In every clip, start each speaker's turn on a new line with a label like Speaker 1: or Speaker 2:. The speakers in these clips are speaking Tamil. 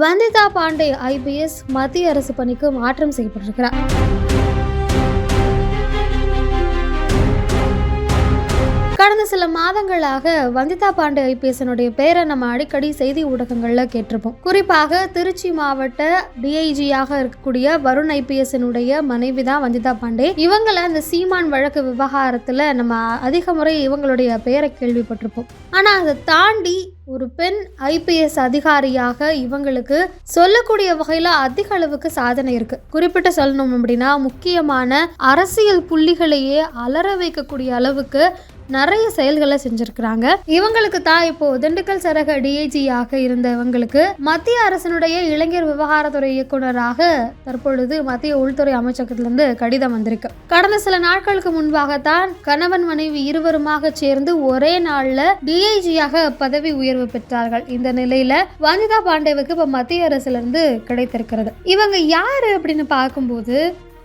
Speaker 1: வந்திதா பாண்டே ஐபிஎஸ் மத்திய அரசு பணிக்கு மாற்றம் செய்யப்பட்டிருக்கிறார். சில மாதங்களாக வந்திதா பாண்டே ஐபிஎஸ்னுடைய பேரை நம்ம அடிக்கடி செய்தி ஊடகங்களில் கேட்டிருப்போம். குறிப்பாக திருச்சி மாவட்ட டிஐஜியாக இருக்கக்கூடிய வருண் ஐபிஎஸ்னுடைய மனைவி தான் வந்திதா பாண்டே. இவங்களை அந்த சீமான் வழக்கு விவகாரத்தில் நம்ம அதிக முறை இவங்களுடைய பெயரை கேள்விப்பட்டிருப்போம். ஆனால் அதை தாண்டி ஒரு பெண் ஐபிஎஸ் அதிகாரியாக இவங்களுக்கு சொல்லக்கூடிய வகையில் அதிக அளவுக்கு சாதனை இருக்கு. குறிப்பிட்டு சொல்லணும் அப்படின்னா முக்கியமான அரசியல் புள்ளிகளையே அலற வைக்கக்கூடிய அளவுக்கு நிறைய செயல்களை செஞ்சிருக்கிறாங்க. இவங்களுக்கு தான் இப்போ திண்டுக்கல் சரக டிஐஜியாக இருந்த இவங்களுக்கு மத்திய அரசினுடைய இளைஞர் விவகாரத்துறை இயக்குனராக தற்பொழுது மத்திய உள்துறை அமைச்சகத்திலிருந்து கடிதம் வந்திருக்கு. கடந்த சில நாட்களுக்கு முன்பாகத்தான் கணவன் மனைவி இருவருமாக சேர்ந்து ஒரே நாள்ல டிஐஜியாக பதவி உயர்வு பெற்றார்கள். இந்த நிலையில வனிதா பாண்டேவுக்கு இப்ப மத்திய அரசுல இருந்து கிடைத்திருக்கிறது. இவங்க யாரு அப்படின்னு பார்க்கும்போது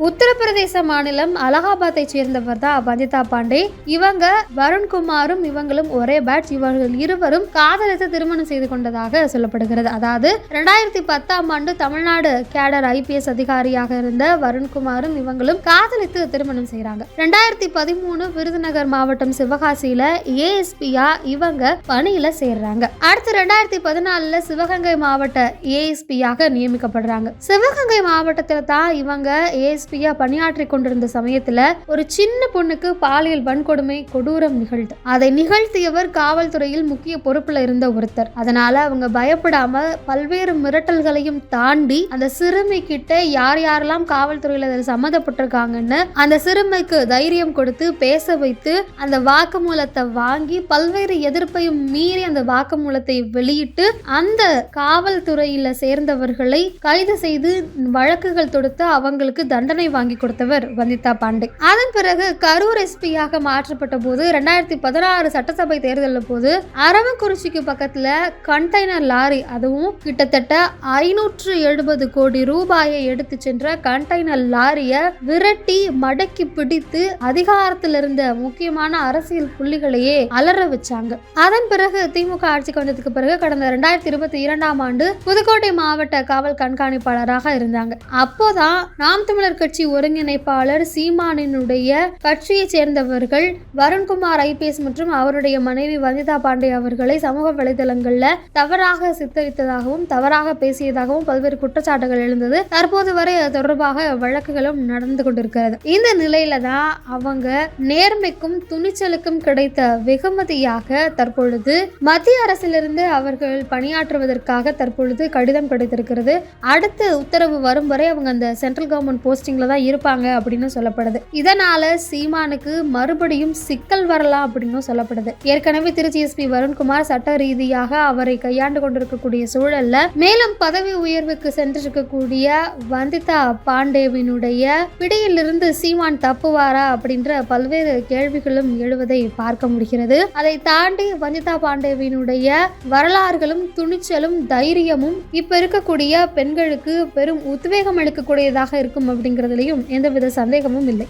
Speaker 1: உத்தரப்பிரதேச மாநிலம் அலகாபாத்தை சேர்ந்தவர் தான் வந்திதா பாண்டே. இவங்க வருண்குமாரும் இவங்களும் ஒரே பேட்ச் இவர்கள் இருவரும் காதலித்து திருமணம் செய்து கொண்டதாக சொல்லப்படுகிறது. அதாவது ரெண்டாயிரத்தி பத்தாம் ஆண்டு தமிழ்நாடு கேடர் ஐபிஎஸ் அதிகாரியாக இருந்த வருண்குமாரும் இவங்களும் காதலித்து திருமணம் செய்கிறாங்க. ரெண்டாயிரத்தி பதிமூணு விருதுநகர் மாவட்டம் சிவகாசியில ஏஎஸ்பியா இவங்க பணியில சேர்றாங்க. அடுத்து ரெண்டாயிரத்தி பதினாலுல சிவகங்கை மாவட்ட ஏஎஸ்பியாக நியமிக்கப்படுறாங்க. சிவகங்கை மாவட்டத்தில் தான் இவங்க ஏஎஸ் எஸ்பியா பணியாற்றி கொண்டிருந்த சமயத்துல ஒரு சின்ன பொண்ணுக்கு பாலியல் வன்கொடுமை கொடூரம் நிகழ்ந்து. அதை நிகழ்த்தியவர் காவல்துறையில் முக்கிய பொறுப்புல இருந்த ஒருத்தர். அதனால அவங்க பயப்படாம பல்வேறு மிரட்டல்களையும் தாண்டி அந்த சிறுமி கிட்ட யார் யாரெல்லாம் காவல்துறையில் அதில் சம்மந்தப்பட்டிருக்காங்கன்னு அந்த சிறுமிக்கு தைரியம் கொடுத்து பேச வைத்து அந்த வாக்குமூலத்தை வாங்கி பல்வேறு எதிர்ப்பையும் மீறி அந்த வாக்குமூலத்தை வெளியிட்டு அந்த காவல்துறையில சேர்ந்தவர்களை கைது செய்து வழக்குகள் தொடுத்து அவங்களுக்கு தண்டனை வாங்கி கொடுத்தவர் வந்திதா பாண்டே. அதன் பிறகு கரூர் எஸ்பியாக மாற்றப்பட்ட போது ரெண்டாயிரத்தி பதினாறு சட்டசபை தேர்தலில் போது அரவக்குறிச்சிக்கு பக்கத்துல கண்டெய்னர் லாரி அதுவும் கிட்டத்தட்ட ஐநூற்று எழுபது கோடி ரூபாயை எடுத்து சென்ற கண்டெய்னர் லாரியை விரட்டி மடக்கி பிடித்து அதிகாரத்தில் இருந்த முக்கியமான அரசியல் புள்ளிகளையே அலற வச்சாங்க. அதன் பிறகு திமுக ஆட்சிக்கு வந்ததுக்கு பிறகு கடந்த ரெண்டாயிரத்தி இருபத்தி இரண்டாம் ஆண்டு புதுக்கோட்டை மாவட்ட காவல் கண்காணிப்பாளராக இருந்தாங்க. அப்போதான் நாம் தமிழர் கட்சி ஒருங்கிணைப்பாளர் சீமானினுடைய கட்சியைச் சேர்ந்தவர்கள் வருண்குமார் ஐபிஎஸ் மற்றும் அவருடைய மனைவி வனிதா பாண்டே அவர்களை சமூக வலைதளங்கள்ல தவறாக சித்தரித்ததாகவும் தவறாக பேசியதாகவும் பல்வேறு குற்றச்சாட்டுகள் எழுந்தது. தற்போது வரை அது தொடர்பாக வழக்குகளும் நடந்து கொண்டிருக்கிறது. இந்த நிலையில தான் அவங்க நேர்மைக்கும் துணிச்சலுக்கும் கிடைத்த வெகுமதியாக தற்பொழுது மத்திய அரசிலிருந்து அவர்கள் பணியாற்றுவதற்காக தற்பொழுது கடிதம் கிடைத்திருக்கிறது. அடுத்த உத்தரவு வரும் வரை அவங்க அந்த சென்ட்ரல் கவர்மெண்ட் போஸ்டிங் போஸ்டிங்ல தான் இருப்பாங்க அப்படின்னு சொல்லப்படுது. இதனால சீமானுக்கு மறுபடியும் சிக்கல் வரலாம் அப்படின்னு சொல்லப்படுது. ஏற்கனவே திருச்சி எஸ்பி வருண்குமார் சட்ட ரீதியாக அவரை கையாண்டு கொண்டிருக்கக்கூடிய சூழல்ல மேலும் பதவி உயர்வுக்கு சென்றிருக்கக்கூடிய வந்திதா பாண்டேவினுடைய பிடியிலிருந்து சீமான் தப்புவாரா அப்படின்ற பல்வேறு கேள்விகளும் எழுவதை பார்க்க முடிகிறது. அதை தாண்டி வந்திதா பாண்டேவினுடைய வரலாறுகளும் துணிச்சலும் தைரியமும் இப்ப இருக்கக்கூடிய பெண்களுக்கு பெரும் உத்வேகம் அளிக்கக்கூடியதாக இருக்கும் அப்படிங்கிற அப்படிங்கிறதுலையும் எந்தவித சந்தேகமும் இல்லை.